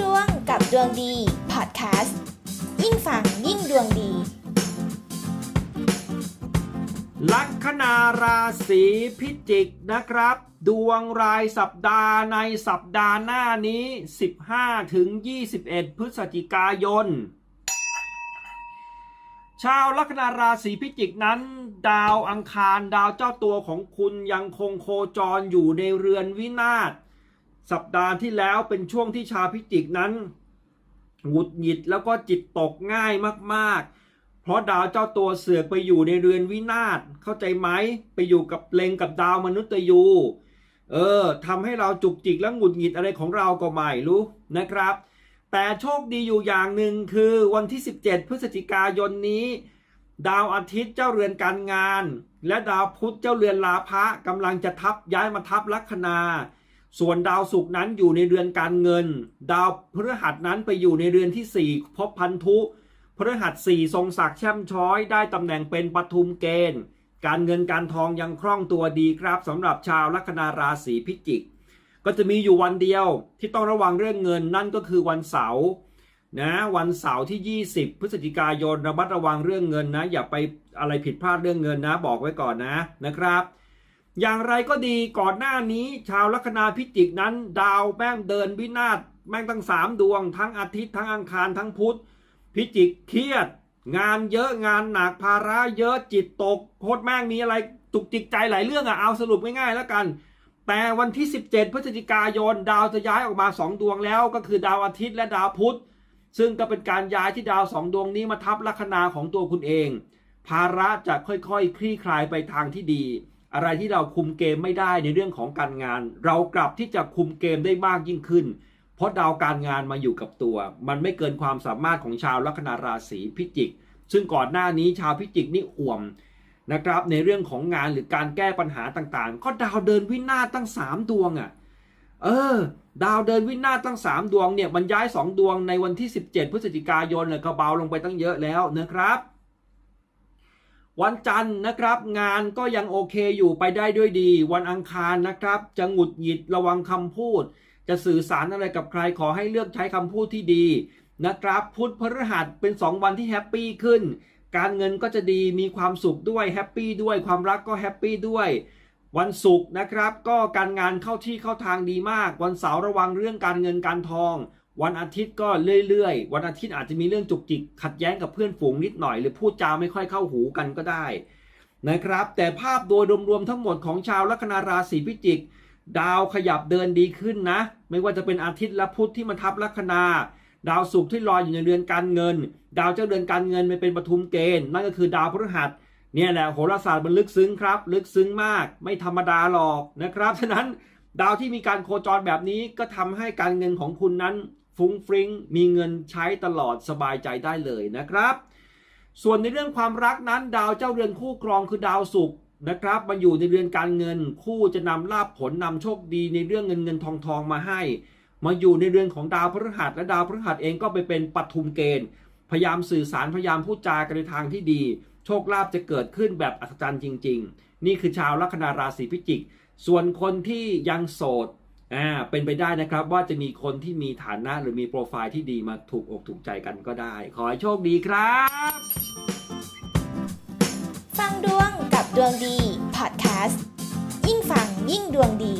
ดวงกับดวงดีพอดแคสต์ยิ่งฟังยิ่งดวงดี ลัคนาราศีพิจิกนะครับ ดวงรายสัปดาห์ในสัปดาห์หน้านี้ 15ถึง21 พฤศจิกายน ชาวลัคนาราศีพิจิกนั้น ดาวอังคารดาวเจ้าตัวของคุณยังคงโคจรอยู่ในเรือนวินาศ สัปดาห์ที่แล้วเป็นช่วงที่ชาวพิจิกนั้นหงุดหงิดแล้วก็จิตตกง่ายมากๆ เพราะดาวเจ้าตัวเสือกไปอยู่ในเรือนวินาศเข้าใจไหมไปอยู่กับเลงกับดาวมนุษย์ยูเออทำให้เราจุกจิกและหงุดหงิดอะไรของเราก็ไม่รู้นะครับ แต่โชคดีอยู่อย่างหนึ่งคือวันที่ 17 พฤศจิกายนนี้ ดาวอาทิตย์เจ้าเรือนการงาน และดาวพุธเจ้าเรือนลาภะกำลังจะทับย้ายมาทับลัคนา ส่วนดาวศุกร์นั้นอยู่ในเรือนการเงิน ดาวพฤหัสนั้นไปอยู่ในเรือนที่ 4 พบพันธุพฤหัสสี่ทรงศักดิ์แช่มช้อย ได้ตำแหน่งเป็นปทุมเกณฑ์ การเงินการทองยังคล่องตัวดีครับสำหรับชาวลัคนาราศีพิจิก ก็จะมีอยู่วันเดียวที่ต้องระวังเรื่องเงินนั่นก็คือวันเสาร์นะวันเสาร์ที่ 20 พฤศจิกายนระมัดระวังเรื่องเงินนะ อย่าไปอะไรผิดพลาดเรื่องเงินนะ บอกไว้ก่อนนะนะครับ อย่างไรก็ดีก่อนหน้านี้ชาวลัคนาพิจิกนั้น ดาวแม่งเดินวินาศแม่งตั้งสามดวง ทั้งอาทิตย์ทั้งอังคารทั้งพุธ พิจิกเครียด งานเยอะงานหนักภาระเยอะจิตตกโคตรแม่งมีอะไรจุกจิกใจหลายเรื่องอะเอาสรุปง่ายๆแล้วกัน แต่วันที่ 17 พฤศจิกายนดาวจะย้ายออกมา 2 ดวงแล้ว ก็คือดาวอาทิตย์และดาวพุธ ซึ่งก็เป็นการย้ายที่ดาวสองดวงนี้มาทับลัคนาของตัวคุณเอง ภาระจะค่อยๆคคลี่คลายไปทางที่ดี อะไรที่เราคุมเกมไม่ได้ในเรื่องของการงาน เรากลับที่จะคุมเกมได้มากยิ่งขึ้น เพราะดาวการงานมาอยู่กับตัว มันไม่เกินความสามารถของชาวลัคนาราศีพิจิก ซึ่งก่อนหน้านี้ชาวพิจิกนี่อ่วมนะครับในเรื่องของงานหรือการแก้ปัญหาต่างๆ ก็ดาวเดินวินาศตั้ง 3 ดวงอะ่ะเออ ดาวเดินวินาศตั้ง 3 ดวงเนี่ยมันย้าย 2 ดวงในวันที่ 17 พฤศจิกายนเนี่ยก็เบาลงไปตั้งเยอะแล้วนะครับ วันจันทร์นะครับงานก็ยังโอเคอยู่ไปได้ด้วยดี วันอังคารนะครับ จะหงุดหงิดระวังคำพูด จะสื่อสารอะไรกับใครขอให้เลือกใช้คำพูดที่ดีนะครับ พุธพฤหัสเป็น 2 วันที่แฮปปี้ขึ้น การเงินก็จะดีมีความสุขด้วยแฮปปี้ด้วยความรักก็แฮปปี้ด้วย วันศุกร์นะครับ ก็การงานเข้าที่เข้าทางดีมาก วันเสาร์ระวังเรื่องการเงินการทอง วันอาทิตย์ก็เรื่อยๆ วันอาทิตย์อาจจะมีเรื่องจุกจิก ขัดแย้งกับเพื่อนฝูงนิดหน่อยหรือพูดจาไม่ค่อยเข้าหูกันก็ได้นะครับ แต่ภาพโดยรวมๆทั้งหมดของชาวลัคนาราศีพิจิก ดาวขยับเดินดีขึ้นนะ ไม่ว่าจะเป็นอาทิตย์และพุธที่มันทับลัคนา ดาวศุกร์ที่ลอยอยู่ในเรือนการเงิน ดาวเจ้าเรือนการเงินมันเป็นปทุมเกณฑ์นั่นก็คือดาวพฤหัสเนี่ยแหละโหราศาสตร์มันลึกซึ้งครับ ลึกซึ้งมาก ไม่ธรรมดาหรอกนะครับ ฉะนั้นดาวที่มีการโคจรแบบนี้ก็ทำให้การเงินของคุณนั้น ฟุ้งฟริ้ง มีเงินใช้ตลอดสบายใจได้เลยนะครับ ส่วนในเรื่องความรักนั้น ดาวเจ้าเรือนคู่ครองคือดาวศุกร์นะครับมาอยู่ในเรือนการเงิน คู่จะนำลาภผลนำโชคดีในเรื่องเงินเงินทองทองมาให้ มาอยู่ในเรือนของดาวพฤหัสและดาวพฤหัสเองก็ไปเป็นปฐุมเกณฑ์ พยายามสื่อสารพยายามพูดจากันในทางที่ดี โชคลาภจะเกิดขึ้นแบบอัศจรรย์จริง ๆ นี่คือชาวลัคนาราศีพิจิก ส่วนคนที่ยังโสด อ่าเป็นไปได้นะครับว่าจะมีคนที่มีฐานะหรือมีโปรไฟล์ที่ดีมาถูกอกถูกใจกันก็ได้ ขอให้โชคดีครับ ฟังดวงกับดวงดีพอดแคสต์ยิ่งฟังยิ่งดวงดี